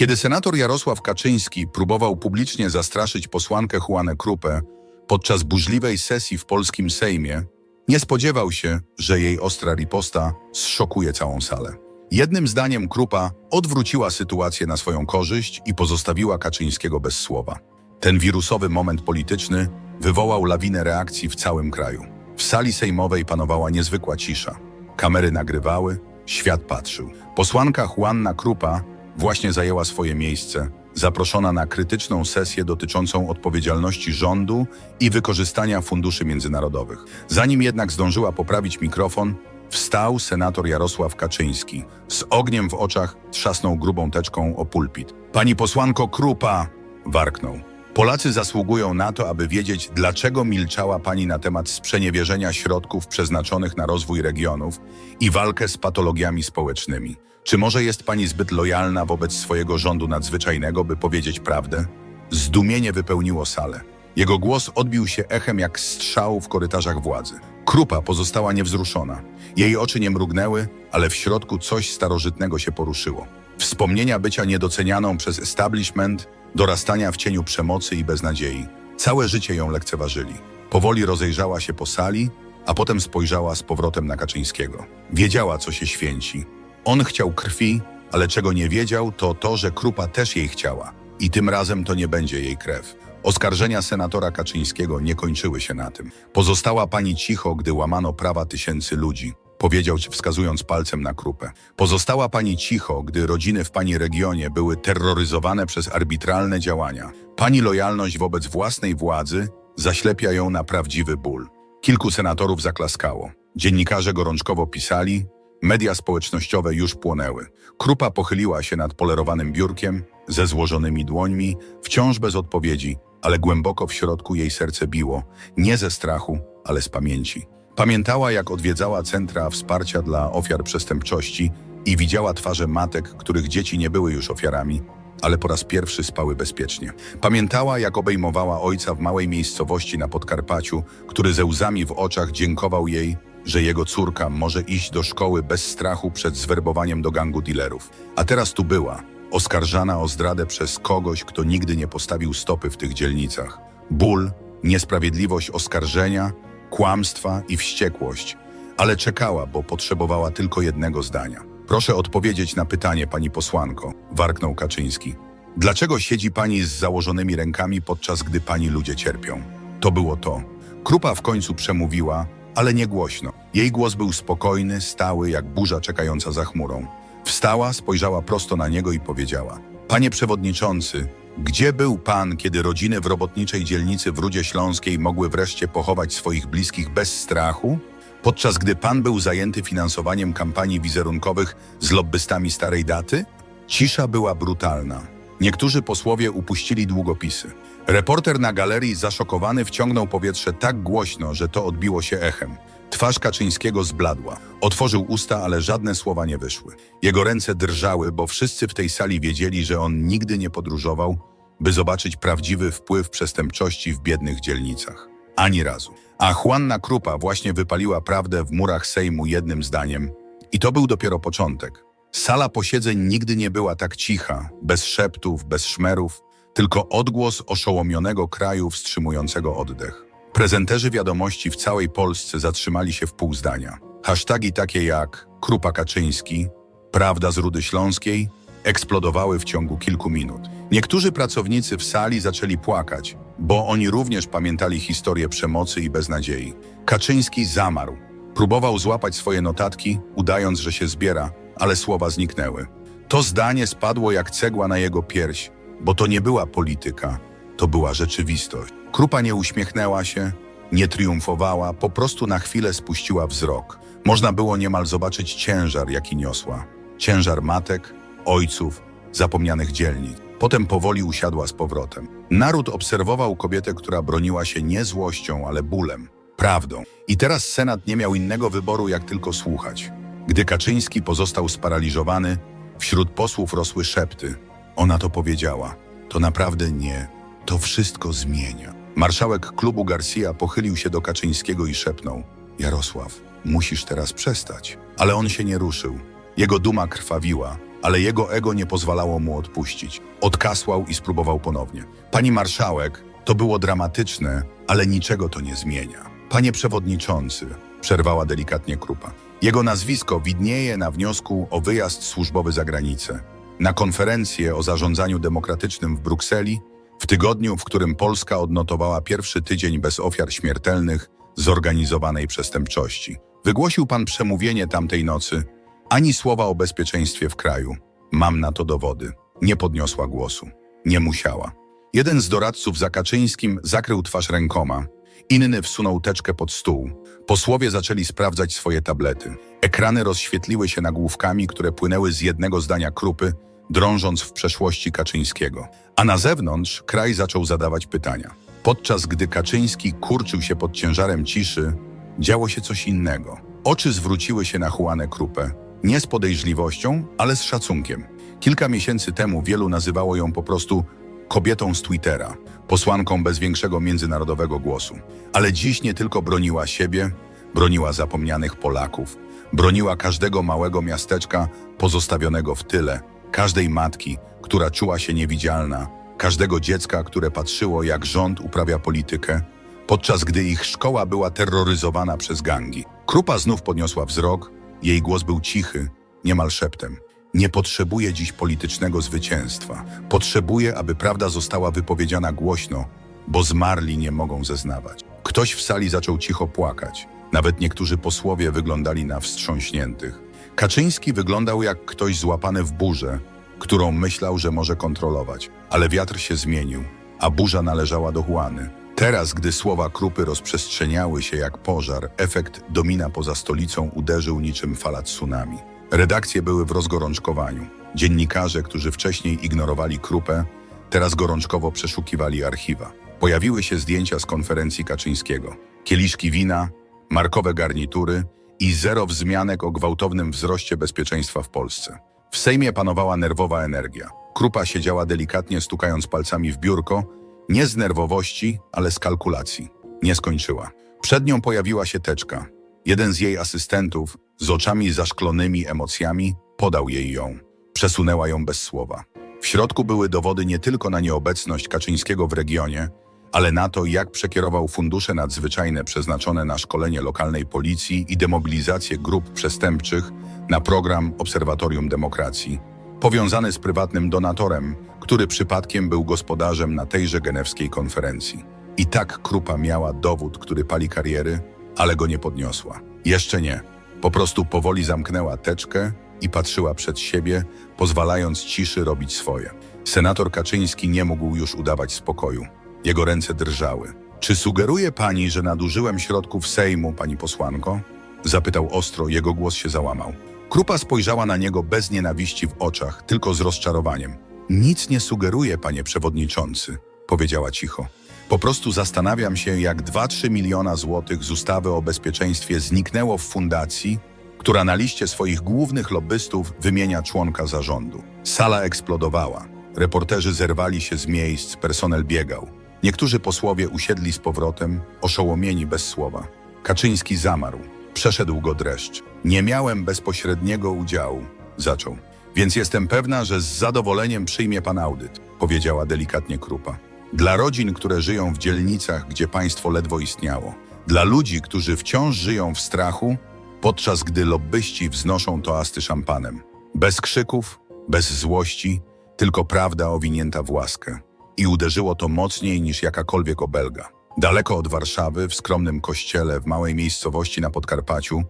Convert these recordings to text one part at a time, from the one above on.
Kiedy senator Jarosław Kaczyński próbował publicznie zastraszyć posłankę Juanę Krupę podczas burzliwej sesji w polskim Sejmie, nie spodziewał się, że jej ostra riposta zszokuje całą salę. Jednym zdaniem Krupa odwróciła sytuację na swoją korzyść i pozostawiła Kaczyńskiego bez słowa. Ten wirusowy moment polityczny wywołał lawinę reakcji w całym kraju. W sali sejmowej panowała niezwykła cisza. Kamery nagrywały, świat patrzył. Posłanka Juanna Krupa właśnie zajęła swoje miejsce, zaproszona na krytyczną sesję dotyczącą odpowiedzialności rządu i wykorzystania funduszy międzynarodowych. Zanim jednak zdążyła poprawić mikrofon, wstał senator Jarosław Kaczyński. Z ogniem w oczach trzasnął grubą teczką o pulpit. Pani posłanko Krupa! warknął. Polacy zasługują na to, aby wiedzieć, dlaczego milczała pani na temat sprzeniewierzenia środków przeznaczonych na rozwój regionów i walkę z patologiami społecznymi. Czy może jest pani zbyt lojalna wobec swojego rządu nadzwyczajnego, by powiedzieć prawdę? Zdumienie wypełniło salę. Jego głos odbił się echem jak strzał w korytarzach władzy. Krupa pozostała niewzruszona. Jej oczy nie mrugnęły, ale w środku coś starożytnego się poruszyło. Wspomnienia bycia niedocenianą przez establishment, dorastania w cieniu przemocy i beznadziei. Całe życie ją lekceważyli. Powoli rozejrzała się po sali, a potem spojrzała z powrotem na Kaczyńskiego. Wiedziała, co się święci. On chciał krwi, ale czego nie wiedział, to to, że Krupa też jej chciała. I tym razem to nie będzie jej krew. Oskarżenia senatora Kaczyńskiego nie kończyły się na tym. Pozostała pani cicho, gdy łamano prawa tysięcy ludzi. Powiedział, wskazując palcem na Krupę. Pozostała pani cicho, gdy rodziny w pani regionie były terroryzowane przez arbitralne działania. Pani lojalność wobec własnej władzy zaślepia ją na prawdziwy ból. Kilku senatorów zaklaskało. Dziennikarze gorączkowo pisali, media społecznościowe już płonęły. Krupa pochyliła się nad polerowanym biurkiem, ze złożonymi dłońmi, wciąż bez odpowiedzi, ale głęboko w środku jej serce biło, nie ze strachu, ale z pamięci. Pamiętała, jak odwiedzała centra wsparcia dla ofiar przestępczości i widziała twarze matek, których dzieci nie były już ofiarami, ale po raz pierwszy spały bezpiecznie. Pamiętała, jak obejmowała ojca w małej miejscowości na Podkarpaciu, który ze łzami w oczach dziękował jej, że jego córka może iść do szkoły bez strachu przed zwerbowaniem do gangu dealerów. A teraz tu była, oskarżana o zdradę przez kogoś, kto nigdy nie postawił stopy w tych dzielnicach. Ból, niesprawiedliwość oskarżenia, kłamstwa i wściekłość, ale czekała, bo potrzebowała tylko jednego zdania. Proszę odpowiedzieć na pytanie, pani posłanko, warknął Kaczyński. Dlaczego siedzi pani z założonymi rękami, podczas gdy pani ludzie cierpią? To było to. Krupa w końcu przemówiła, ale nie głośno. Jej głos był spokojny, stały, jak burza czekająca za chmurą. Wstała, spojrzała prosto na niego i powiedziała: Panie przewodniczący, gdzie był pan, kiedy rodziny w robotniczej dzielnicy w Rudzie Śląskiej mogły wreszcie pochować swoich bliskich bez strachu? Podczas gdy pan był zajęty finansowaniem kampanii wizerunkowych z lobbystami starej daty? Cisza była brutalna. Niektórzy posłowie upuścili długopisy. Reporter na galerii zaszokowany wciągnął powietrze tak głośno, że to odbiło się echem. Twarz Kaczyńskiego zbladła. Otworzył usta, ale żadne słowa nie wyszły. Jego ręce drżały, bo wszyscy w tej sali wiedzieli, że on nigdy nie podróżował, by zobaczyć prawdziwy wpływ przestępczości w biednych dzielnicach. Ani razu. A Juanna Krupa właśnie wypaliła prawdę w murach Sejmu jednym zdaniem. I to był dopiero początek. Sala posiedzeń nigdy nie była tak cicha, bez szeptów, bez szmerów, tylko odgłos oszołomionego kraju wstrzymującego oddech. Prezenterzy wiadomości w całej Polsce zatrzymali się w pół zdania. Hasztagi takie jak Krupa Kaczyński, Prawda z Rudy Śląskiej eksplodowały w ciągu kilku minut. Niektórzy pracownicy w sali zaczęli płakać, bo oni również pamiętali historię przemocy i beznadziei. Kaczyński zamarł. Próbował złapać swoje notatki, udając, że się zbiera, ale słowa zniknęły. To zdanie spadło jak cegła na jego pierś, bo to nie była polityka, to była rzeczywistość. Krupa nie uśmiechnęła się, nie triumfowała, po prostu na chwilę spuściła wzrok. Można było niemal zobaczyć ciężar, jaki niosła. Ciężar matek, ojców, zapomnianych dzielnic. Potem powoli usiadła z powrotem. Naród obserwował kobietę, która broniła się nie złością, ale bólem, prawdą. I teraz Senat nie miał innego wyboru, jak tylko słuchać. Gdy Kaczyński pozostał sparaliżowany, wśród posłów rosły szepty. Ona to powiedziała. To naprawdę nie. To wszystko zmienia. Marszałek klubu Garcia pochylił się do Kaczyńskiego i szepnął: Jarosław, musisz teraz przestać. Ale on się nie ruszył. Jego duma krwawiła, ale jego ego nie pozwalało mu odpuścić. Odkasłał i spróbował ponownie. Pani marszałek, to było dramatyczne, ale niczego to nie zmienia. Panie przewodniczący, przerwała delikatnie Krupa. Jego nazwisko widnieje na wniosku o wyjazd służbowy za granicę. Na konferencję o zarządzaniu demokratycznym w Brukseli, w tygodniu, w którym Polska odnotowała pierwszy tydzień bez ofiar śmiertelnych zorganizowanej przestępczości. Wygłosił pan przemówienie tamtej nocy, ani słowa o bezpieczeństwie w kraju. Mam na to dowody. Nie podniosła głosu. Nie musiała. Jeden z doradców za Kaczyńskim zakrył twarz rękoma, inny wsunął teczkę pod stół. Posłowie zaczęli sprawdzać swoje tablety. Ekrany rozświetliły się nagłówkami, które płynęły z jednego zdania krupy, drążąc w przeszłości Kaczyńskiego. A na zewnątrz kraj zaczął zadawać pytania. Podczas gdy Kaczyński kurczył się pod ciężarem ciszy, działo się coś innego. Oczy zwróciły się na Juanę Krupę. Nie z podejrzliwością, ale z szacunkiem. Kilka miesięcy temu wielu nazywało ją po prostu kobietą z Twittera, posłanką bez większego międzynarodowego głosu. Ale dziś nie tylko broniła siebie, broniła zapomnianych Polaków, broniła każdego małego miasteczka pozostawionego w tyle, każdej matki, która czuła się niewidzialna, każdego dziecka, które patrzyło, jak rząd uprawia politykę, podczas gdy ich szkoła była terroryzowana przez gangi. Krupa znów podniosła wzrok, jej głos był cichy, niemal szeptem. Nie potrzebuję dziś politycznego zwycięstwa. Potrzebuję, aby prawda została wypowiedziana głośno, bo zmarli nie mogą zeznawać. Ktoś w sali zaczął cicho płakać. Nawet niektórzy posłowie wyglądali na wstrząśniętych. Kaczyński wyglądał jak ktoś złapany w burzę, którą myślał, że może kontrolować. Ale wiatr się zmienił, a burza należała do Juany. Teraz, gdy słowa krupy rozprzestrzeniały się jak pożar, efekt domina poza stolicą uderzył niczym fala tsunami. Redakcje były w rozgorączkowaniu. Dziennikarze, którzy wcześniej ignorowali krupę, teraz gorączkowo przeszukiwali archiwa. Pojawiły się zdjęcia z konferencji Kaczyńskiego. Kieliszki wina, markowe garnitury i zero wzmianek o gwałtownym wzroście bezpieczeństwa w Polsce. W Sejmie panowała nerwowa energia. Krupa siedziała delikatnie stukając palcami w biurko, nie z nerwowości, ale z kalkulacji. Nie skończyła. Przed nią pojawiła się teczka. Jeden z jej asystentów, z oczami zaszklonymi emocjami, podał jej ją. Przesunęła ją bez słowa. W środku były dowody nie tylko na nieobecność Kaczyńskiego w regionie, ale na to, jak przekierował fundusze nadzwyczajne przeznaczone na szkolenie lokalnej policji i demobilizację grup przestępczych na program Obserwatorium Demokracji, powiązany z prywatnym donatorem, który przypadkiem był gospodarzem na tejże genewskiej konferencji. I tak Krupa miała dowód, który pali kariery, ale go nie podniosła. Jeszcze nie. Po prostu powoli zamknęła teczkę i patrzyła przed siebie, pozwalając ciszy robić swoje. Senator Kaczyński nie mógł już udawać spokoju. Jego ręce drżały. Czy sugeruje pani, że nadużyłem środków Sejmu, pani posłanko? Zapytał ostro, jego głos się załamał. Krupa spojrzała na niego bez nienawiści w oczach, tylko z rozczarowaniem. Nic nie sugeruję, panie przewodniczący, powiedziała cicho. Po prostu zastanawiam się, jak 2-3 miliona złotych z ustawy o bezpieczeństwie zniknęło w fundacji, która na liście swoich głównych lobbystów wymienia członka zarządu. Sala eksplodowała. Reporterzy zerwali się z miejsc, personel biegał. Niektórzy posłowie usiedli z powrotem, oszołomieni bez słowa. Kaczyński zamarł. Przeszedł go dreszcz. Nie miałem bezpośredniego udziału, zaczął. Więc jestem pewna, że z zadowoleniem przyjmie pan audyt, powiedziała delikatnie Krupa. Dla rodzin, które żyją w dzielnicach, gdzie państwo ledwo istniało. Dla ludzi, którzy wciąż żyją w strachu, podczas gdy lobbyści wznoszą toasty szampanem. Bez krzyków, bez złości, tylko prawda owinięta w łaskę. I uderzyło to mocniej niż jakakolwiek obelga. Daleko od Warszawy, w skromnym kościele w małej miejscowości na Podkarpaciu,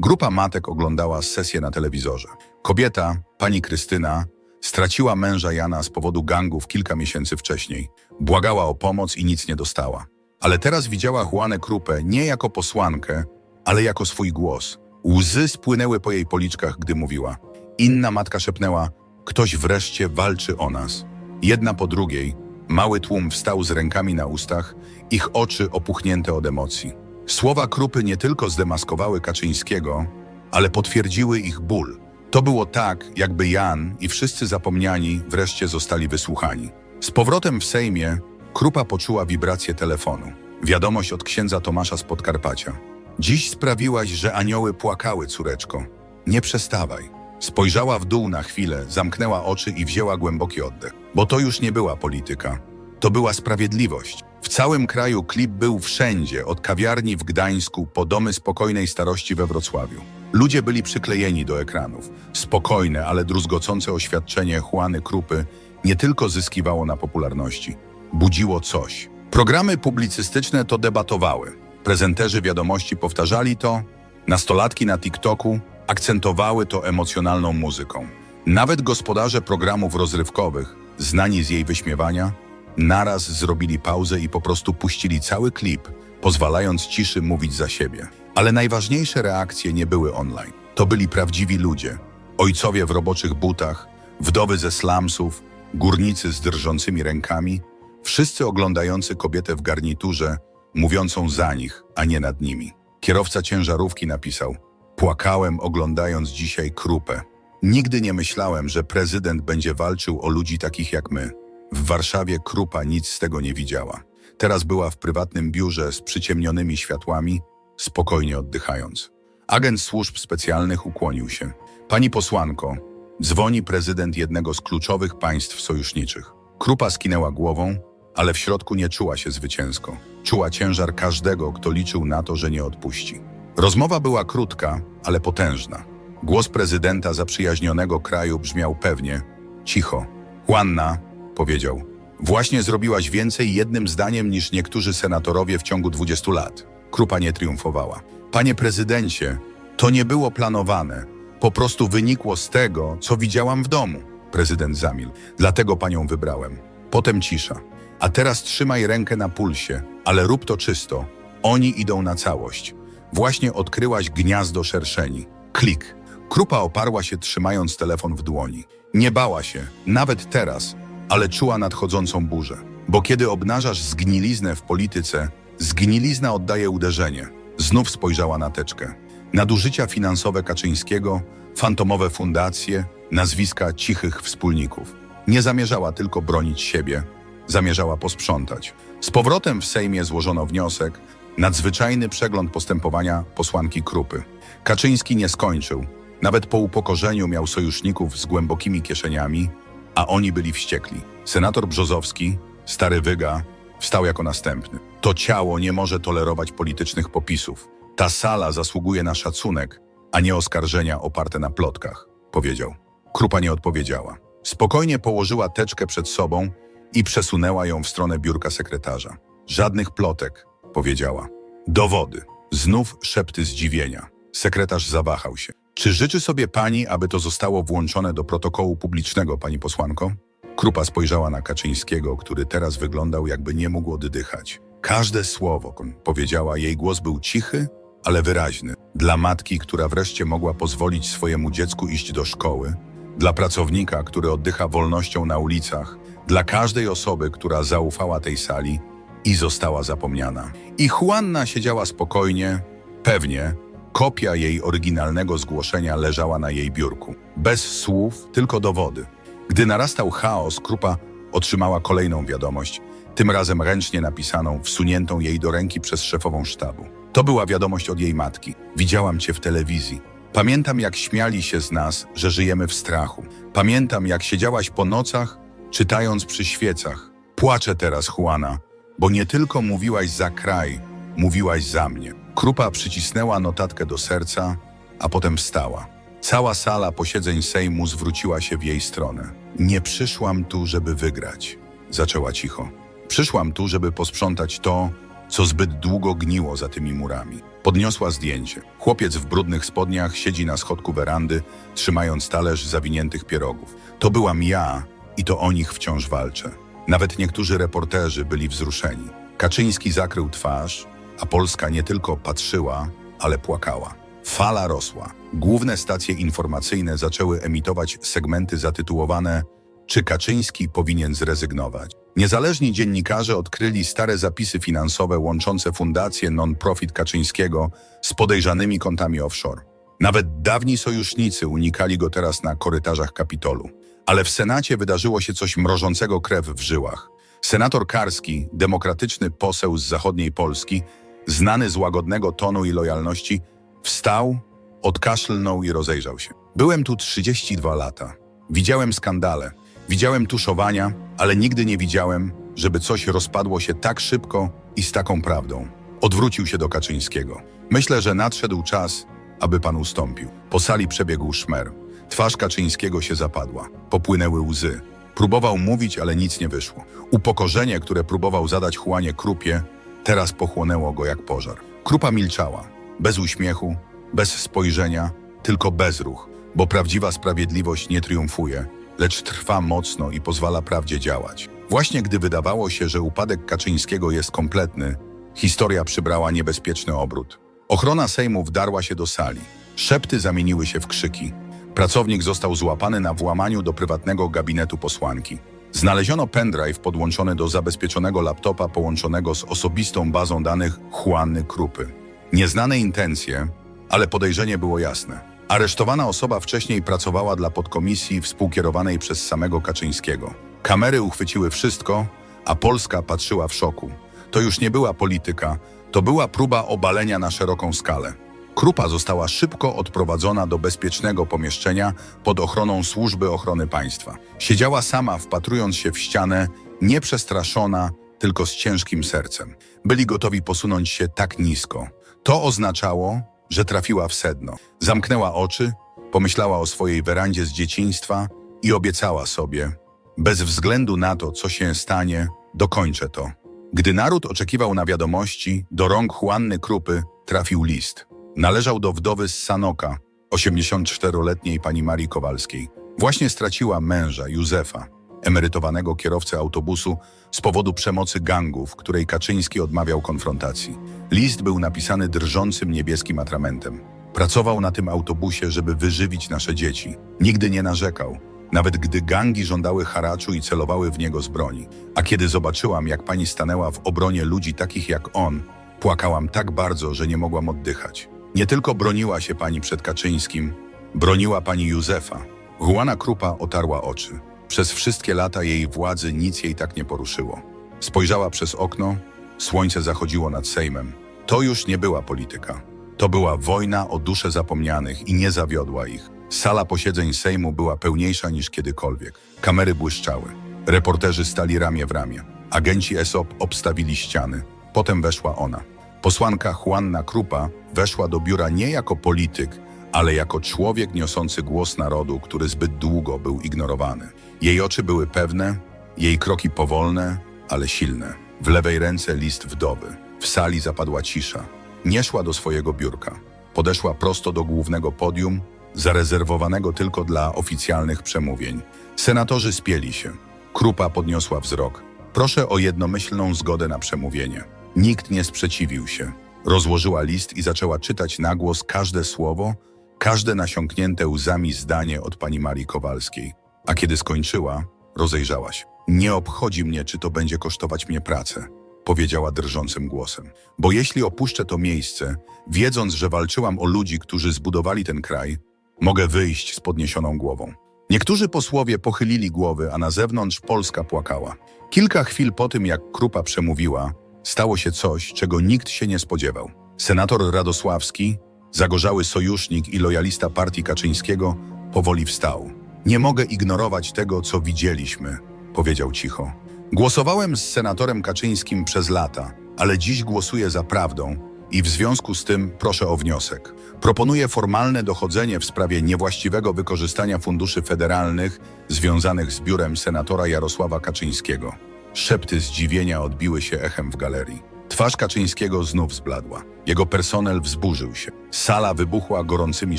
grupa matek oglądała sesję na telewizorze. Kobieta, pani Krystyna, straciła męża Jana z powodu gangów kilka miesięcy wcześniej. Błagała o pomoc i nic nie dostała. Ale teraz widziała Juanę Krupę nie jako posłankę, ale jako swój głos. Łzy spłynęły po jej policzkach, gdy mówiła. Inna matka szepnęła, ktoś wreszcie walczy o nas. Jedna po drugiej, mały tłum wstał z rękami na ustach, ich oczy opuchnięte od emocji. Słowa Krupy nie tylko zdemaskowały Kaczyńskiego, ale potwierdziły ich ból. To było tak, jakby Jan i wszyscy zapomniani wreszcie zostali wysłuchani. Z powrotem w Sejmie Krupa poczuła wibrację telefonu. Wiadomość od księdza Tomasza z Podkarpacia. Dziś sprawiłaś, że anioły płakały, córeczko. Nie przestawaj. Spojrzała w dół na chwilę, zamknęła oczy i wzięła głęboki oddech. Bo to już nie była polityka. To była sprawiedliwość. W całym kraju klip był wszędzie, od kawiarni w Gdańsku po domy spokojnej starości we Wrocławiu. Ludzie byli przyklejeni do ekranów. Spokojne, ale druzgocące oświadczenie Juany Krupy nie tylko zyskiwało na popularności, budziło coś. Programy publicystyczne to debatowały. Prezenterzy wiadomości powtarzali to, nastolatki na TikToku akcentowały to emocjonalną muzyką. Nawet gospodarze programów rozrywkowych, znani z jej wyśmiewania, naraz zrobili pauzę i po prostu puścili cały klip, pozwalając ciszy mówić za siebie. Ale najważniejsze reakcje nie były online. To byli prawdziwi ludzie. Ojcowie w roboczych butach, wdowy ze slumsów, górnicy z drżącymi rękami, wszyscy oglądający kobietę w garniturze, mówiącą za nich, a nie nad nimi. Kierowca ciężarówki napisał: Płakałem oglądając dzisiaj krupę. Nigdy nie myślałem, że prezydent będzie walczył o ludzi takich jak my. W Warszawie Krupa nic z tego nie widziała. Teraz była w prywatnym biurze z przyciemnionymi światłami, spokojnie oddychając. Agent służb specjalnych ukłonił się. Pani posłanko, dzwoni prezydent jednego z kluczowych państw sojuszniczych. Krupa skinęła głową, ale w środku nie czuła się zwycięsko. Czuła ciężar każdego, kto liczył na to, że nie odpuści. Rozmowa była krótka, ale potężna. Głos prezydenta zaprzyjaźnionego kraju brzmiał pewnie, cicho. Juanna, powiedział, właśnie zrobiłaś więcej jednym zdaniem niż niektórzy senatorowie w ciągu 20 lat. Krupa nie triumfowała. Panie prezydencie, to nie było planowane. Po prostu wynikło z tego, co widziałam w domu. Prezydent zamilkł. Dlatego panią wybrałem. Potem cisza. A teraz trzymaj rękę na pulsie, ale rób to czysto. Oni idą na całość. Właśnie odkryłaś gniazdo szerszeni. Klik. Krupa oparła się trzymając telefon w dłoni. Nie bała się, nawet teraz, ale czuła nadchodzącą burzę. Bo kiedy obnażasz zgniliznę w polityce, zgnilizna oddaje uderzenie. Znów spojrzała na teczkę. Nadużycia finansowe Kaczyńskiego, fantomowe fundacje, nazwiska cichych wspólników. Nie zamierzała tylko bronić siebie, zamierzała posprzątać. Z powrotem w Sejmie złożono wniosek, nadzwyczajny przegląd postępowania posłanki Krupy. Kaczyński nie skończył. Nawet po upokorzeniu miał sojuszników z głębokimi kieszeniami, a oni byli wściekli. Senator Brzozowski, stary wyga, wstał jako następny. To ciało nie może tolerować politycznych popisów. Ta sala zasługuje na szacunek, a nie oskarżenia oparte na plotkach, powiedział. Krupa nie odpowiedziała. Spokojnie położyła teczkę przed sobą i przesunęła ją w stronę biurka sekretarza. Żadnych plotek, powiedziała. Dowody. Znów szepty zdziwienia. Sekretarz zawahał się. Czy życzy sobie pani, aby to zostało włączone do protokołu publicznego, pani posłanko? Krupa spojrzała na Kaczyńskiego, który teraz wyglądał, jakby nie mógł oddychać. Każde słowo, powiedziała, jej głos był cichy, ale wyraźny. Dla matki, która wreszcie mogła pozwolić swojemu dziecku iść do szkoły, dla pracownika, który oddycha wolnością na ulicach, dla każdej osoby, która zaufała tej sali i została zapomniana. I Juanna siedziała spokojnie, pewnie, kopia jej oryginalnego zgłoszenia leżała na jej biurku. Bez słów, tylko dowody. Gdy narastał chaos, Krupa otrzymała kolejną wiadomość, tym razem ręcznie napisaną, wsuniętą jej do ręki przez szefową sztabu. To była wiadomość od jej matki. Widziałam cię w telewizji. Pamiętam, jak śmiali się z nas, że żyjemy w strachu. Pamiętam, jak siedziałaś po nocach, czytając przy świecach. Płaczę teraz, Juana, bo nie tylko mówiłaś za kraj, mówiłaś za mnie. Krupa przycisnęła notatkę do serca, a potem wstała. Cała sala posiedzeń Sejmu zwróciła się w jej stronę. Nie przyszłam tu, żeby wygrać, zaczęła cicho. Przyszłam tu, żeby posprzątać to, co zbyt długo gniło za tymi murami. Podniosła zdjęcie. Chłopiec w brudnych spodniach siedzi na schodku werandy, trzymając talerz zawiniętych pierogów. To byłam ja i to o nich wciąż walczę. Nawet niektórzy reporterzy byli wzruszeni. Kaczyński zakrył twarz, a Polska nie tylko patrzyła, ale płakała. Fala rosła. Główne stacje informacyjne zaczęły emitować segmenty zatytułowane Czy Kaczyński powinien zrezygnować? Niezależni dziennikarze odkryli stare zapisy finansowe łączące fundację non-profit Kaczyńskiego z podejrzanymi kontami offshore. Nawet dawni sojusznicy unikali go teraz na korytarzach Kapitolu. Ale w Senacie wydarzyło się coś mrożącego krew w żyłach. Senator Karski, demokratyczny poseł z zachodniej Polski, znany z łagodnego tonu i lojalności, wstał Odkaszlnął i rozejrzał się. Byłem tu 32 lata. Widziałem skandale, widziałem tuszowania, ale nigdy nie widziałem, żeby coś rozpadło się tak szybko i z taką prawdą. Odwrócił się do Kaczyńskiego. Myślę, że nadszedł czas, aby pan ustąpił. Po sali przebiegł szmer. Twarz Kaczyńskiego się zapadła. Popłynęły łzy. Próbował mówić, ale nic nie wyszło. Upokorzenie, które próbował zadać Juanie Krupie, teraz pochłonęło go jak pożar. Krupa milczała, bez uśmiechu, bez spojrzenia, tylko bezruch, bo prawdziwa sprawiedliwość nie triumfuje, lecz trwa mocno i pozwala prawdzie działać. Właśnie gdy wydawało się, że upadek Kaczyńskiego jest kompletny, historia przybrała niebezpieczny obrót. Ochrona Sejmu wdarła się do sali. Szepty zamieniły się w krzyki. Pracownik został złapany na włamaniu do prywatnego gabinetu posłanki. Znaleziono pendrive podłączony do zabezpieczonego laptopa połączonego z osobistą bazą danych Juanny Krupy. Nieznane intencje, ale podejrzenie było jasne. Aresztowana osoba wcześniej pracowała dla podkomisji współkierowanej przez samego Kaczyńskiego. Kamery uchwyciły wszystko, a Polska patrzyła w szoku. To już nie była polityka, to była próba obalenia na szeroką skalę. Krupa została szybko odprowadzona do bezpiecznego pomieszczenia pod ochroną Służby Ochrony Państwa. Siedziała sama, wpatrując się w ścianę, nieprzestraszona, tylko z ciężkim sercem. Byli gotowi posunąć się tak nisko. To oznaczało, że trafiła w sedno. Zamknęła oczy, pomyślała o swojej werandzie z dzieciństwa i obiecała sobie, bez względu na to, co się stanie, dokończę to. Gdy naród oczekiwał na wiadomości, do rąk Juanny Krupy trafił list. Należał do wdowy z Sanoka, 84-letniej pani Marii Kowalskiej. Właśnie straciła męża, Józefa, emerytowanego kierowcę autobusu z powodu przemocy gangów, której Kaczyński odmawiał konfrontacji. List był napisany drżącym niebieskim atramentem. Pracował na tym autobusie, żeby wyżywić nasze dzieci. Nigdy nie narzekał, nawet gdy gangi żądały haraczu i celowały w niego z broni. A kiedy zobaczyłam, jak pani stanęła w obronie ludzi takich jak on, płakałam tak bardzo, że nie mogłam oddychać. Nie tylko broniła się pani przed Kaczyńskim, broniła pani Józefa. Juana Krupa otarła oczy. Przez wszystkie lata jej władzy nic jej tak nie poruszyło. Spojrzała przez okno, słońce zachodziło nad Sejmem. To już nie była polityka. To była wojna o dusze zapomnianych i nie zawiodła ich. Sala posiedzeń Sejmu była pełniejsza niż kiedykolwiek. Kamery błyszczały. Reporterzy stali ramię w ramię. Agenci ESOP obstawili ściany. Potem weszła ona. Posłanka Juanna Krupa weszła do biura nie jako polityk, ale jako człowiek niosący głos narodu, który zbyt długo był ignorowany. Jej oczy były pewne, jej kroki powolne, ale silne. W lewej ręce list wdowy. W sali zapadła cisza. Nie szła do swojego biurka. Podeszła prosto do głównego podium, zarezerwowanego tylko dla oficjalnych przemówień. Senatorzy spieli się. Krupa podniosła wzrok. Proszę o jednomyślną zgodę na przemówienie. Nikt nie sprzeciwił się. Rozłożyła list i zaczęła czytać na głos każde słowo, każde nasiąknięte łzami zdanie od pani Marii Kowalskiej. A kiedy skończyła, rozejrzała się. Nie obchodzi mnie, czy to będzie kosztować mnie pracę, powiedziała drżącym głosem. Bo jeśli opuszczę to miejsce, wiedząc, że walczyłam o ludzi, którzy zbudowali ten kraj, mogę wyjść z podniesioną głową. Niektórzy posłowie pochylili głowy, a na zewnątrz Polska płakała. Kilka chwil po tym, jak Krupa przemówiła, stało się coś, czego nikt się nie spodziewał. Senator Radosławski, zagorzały sojusznik i lojalista partii Kaczyńskiego, powoli wstał. Nie mogę ignorować tego, co widzieliśmy, powiedział cicho. Głosowałem z senatorem Kaczyńskim przez lata, ale dziś głosuję za prawdą i w związku z tym proszę o wniosek. Proponuję formalne dochodzenie w sprawie niewłaściwego wykorzystania funduszy federalnych związanych z biurem senatora Jarosława Kaczyńskiego. Szepty zdziwienia odbiły się echem w galerii. Twarz Kaczyńskiego znów zbladła. Jego personel wzburzył się. Sala wybuchła gorącymi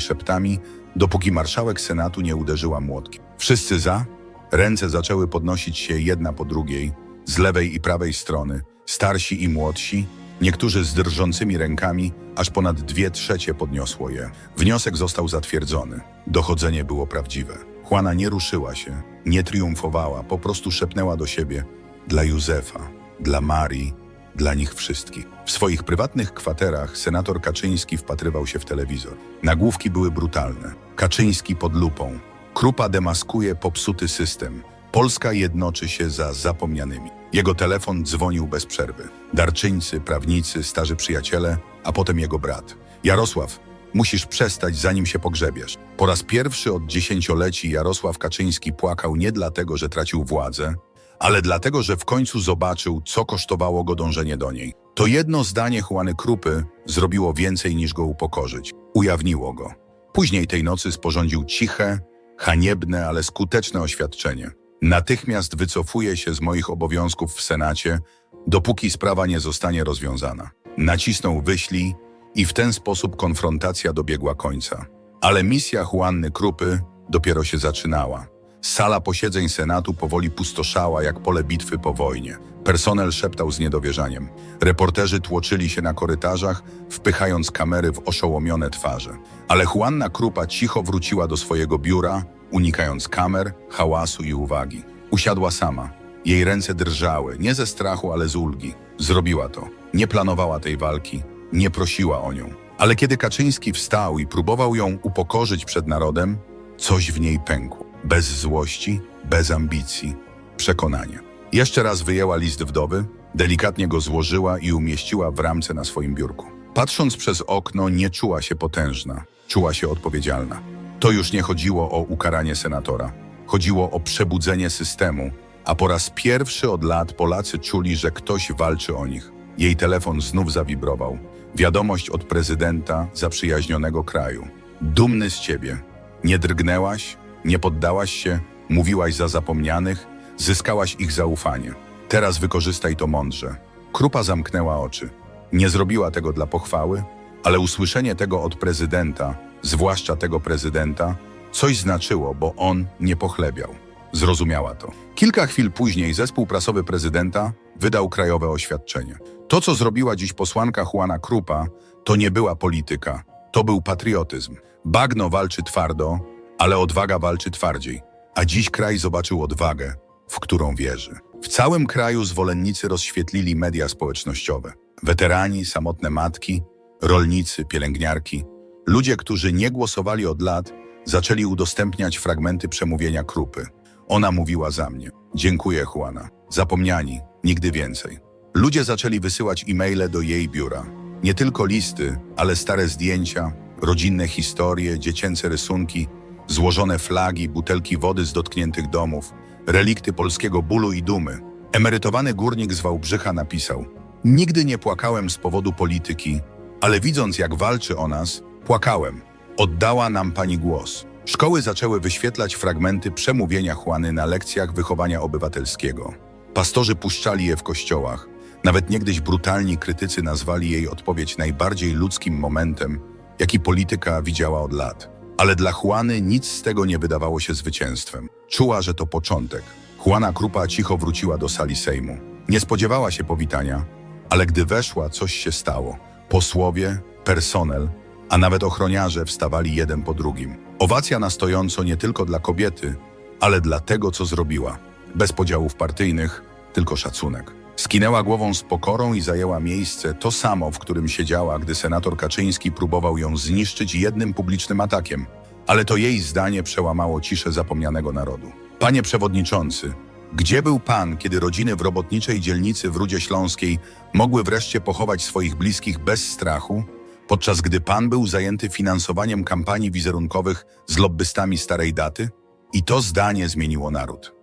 szeptami, dopóki marszałek Senatu nie uderzyła młotkiem. Wszyscy za? Ręce zaczęły podnosić się jedna po drugiej, z lewej i prawej strony, starsi i młodsi, niektórzy z drżącymi rękami, aż ponad dwie trzecie podniosło je. Wniosek został zatwierdzony. Dochodzenie było prawdziwe. Juana nie ruszyła się, nie triumfowała, po prostu szepnęła do siebie dla Józefa, dla Marii, dla nich wszystkich. W swoich prywatnych kwaterach senator Kaczyński wpatrywał się w telewizor. Nagłówki były brutalne. Kaczyński pod lupą. Krupa demaskuje popsuty system. Polska jednoczy się za zapomnianymi. Jego telefon dzwonił bez przerwy. Darczyńcy, prawnicy, starzy przyjaciele, a potem jego brat. Jarosław, Musisz przestać, zanim się pogrzebiesz. Po raz pierwszy od dziesięcioleci Jarosław Kaczyński płakał nie dlatego, że tracił władzę, ale dlatego, że w końcu zobaczył, co kosztowało go dążenie do niej. To jedno zdanie Juany Krupy zrobiło więcej niż go upokorzyć. Ujawniło go. Później tej nocy sporządził ciche, haniebne, ale skuteczne oświadczenie. Natychmiast wycofuję się z moich obowiązków w Senacie, dopóki sprawa nie zostanie rozwiązana. Nacisnął wyślij i w ten sposób konfrontacja dobiegła końca. Ale misja Juanny Krupy dopiero się zaczynała. Sala posiedzeń Senatu powoli pustoszała jak pole bitwy po wojnie. Personel szeptał z niedowierzaniem. Reporterzy tłoczyli się na korytarzach, wpychając kamery w oszołomione twarze. Ale Juanna Krupa cicho wróciła do swojego biura, unikając kamer, hałasu i uwagi. Usiadła sama. Jej ręce drżały, nie ze strachu, ale z ulgi. Zrobiła to. Nie planowała tej walki, nie prosiła o nią. Ale kiedy Kaczyński wstał i próbował ją upokorzyć przed narodem, coś w niej pękło. Bez złości, bez ambicji, przekonanie. Jeszcze raz wyjęła list wdowy, delikatnie go złożyła i umieściła w ramce na swoim biurku. Patrząc przez okno, nie czuła się potężna, czuła się odpowiedzialna. To już nie chodziło o ukaranie senatora. Chodziło o przebudzenie systemu, a po raz pierwszy od lat Polacy czuli, że ktoś walczy o nich. Jej telefon znów zawibrował. Wiadomość od prezydenta zaprzyjaźnionego kraju. Dumny z ciebie. Nie drgnęłaś, nie poddałaś się, mówiłaś za zapomnianych, zyskałaś ich zaufanie. Teraz wykorzystaj to mądrze. Krupa zamknęła oczy. Nie zrobiła tego dla pochwały, ale usłyszenie tego od prezydenta, zwłaszcza tego prezydenta, coś znaczyło, bo on nie pochlebiał. Zrozumiała to. Kilka chwil później zespół prasowy prezydenta wydał krajowe oświadczenie. To, co zrobiła dziś posłanka Juana Krupa, to nie była polityka, to był patriotyzm. Bagno walczy twardo, ale odwaga walczy twardziej. A dziś kraj zobaczył odwagę, w którą wierzy. W całym kraju zwolennicy rozświetlili media społecznościowe. Weterani, samotne matki, rolnicy, pielęgniarki. Ludzie, którzy nie głosowali od lat, zaczęli udostępniać fragmenty przemówienia Krupy. Ona mówiła za mnie. Dziękuję, Juana. Zapomniani, nigdy więcej. Ludzie zaczęli wysyłać e-maile do jej biura. Nie tylko listy, ale stare zdjęcia, rodzinne historie, dziecięce rysunki, złożone flagi, butelki wody z dotkniętych domów, relikty polskiego bólu i dumy. Emerytowany górnik z Wałbrzycha napisał: Nigdy nie płakałem z powodu polityki, ale widząc jak walczy o nas, płakałem. Oddała nam pani głos. Szkoły zaczęły wyświetlać fragmenty przemówienia Juany na lekcjach wychowania obywatelskiego. Pastorzy puszczali je w kościołach. Nawet niegdyś brutalni krytycy nazwali jej odpowiedź najbardziej ludzkim momentem, jaki polityka widziała od lat. Ale dla Juany nic z tego nie wydawało się zwycięstwem. Czuła, że to początek. Juana Krupa cicho wróciła do sali Sejmu. Nie spodziewała się powitania, ale gdy weszła, coś się stało. Posłowie, personel, a nawet ochroniarze wstawali jeden po drugim. Owacja na stojąco nie tylko dla kobiety, ale dla tego, co zrobiła. Bez podziałów partyjnych, tylko szacunek. Skinęła głową z pokorą i zajęła miejsce to samo, w którym siedziała, gdy senator Kaczyński próbował ją zniszczyć jednym publicznym atakiem. Ale to jej zdanie przełamało ciszę zapomnianego narodu. Panie przewodniczący, gdzie był pan, kiedy rodziny w robotniczej dzielnicy w Rudzie Śląskiej mogły wreszcie pochować swoich bliskich bez strachu, podczas gdy pan był zajęty finansowaniem kampanii wizerunkowych z lobbystami starej daty? I to zdanie zmieniło naród.